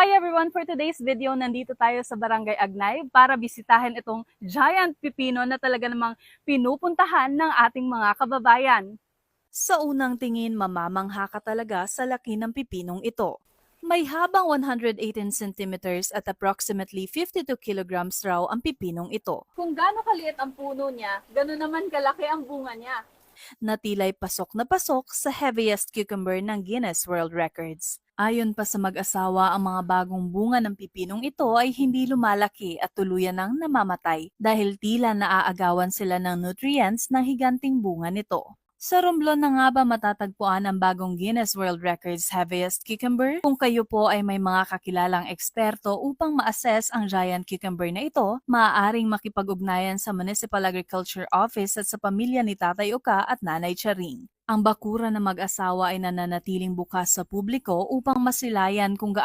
Hi everyone! For today's video, nandito tayo sa Barangay Agnay para bisitahin itong giant pipino na talaga namang pinupuntahan ng ating mga kababayan. Sa unang tingin, mamamangha ka talaga sa laki ng pipinong ito. May habang 118 centimeters at approximately 52 kilograms raw ang pipinong ito. Kung gaano kaliit ang puno niya, gano'n naman kalaki ang bunga niya. Natilay pasok na pasok sa heaviest cucumber ng Guinness World Records. Ayon pa sa mag-asawa, ang mga bagong bunga ng pipinong ito ay hindi lumalaki at tuluyan nang namamatay dahil tila naaagawan sila ng nutrients ng higanting bunga nito. Sa Romblon na nga ba matatagpuan ang bagong Guinness World Records Heaviest Cucumber? Kung kayo po ay may mga kakilalang eksperto upang ma-assess ang giant cucumber na ito, maaaring makipag-ugnayan sa Municipal Agriculture Office at sa pamilya ni Tatay Oka at Nanay Charing. Ang bakura na mag-asawa ay nananatiling bukas sa publiko upang masilayan kung gaano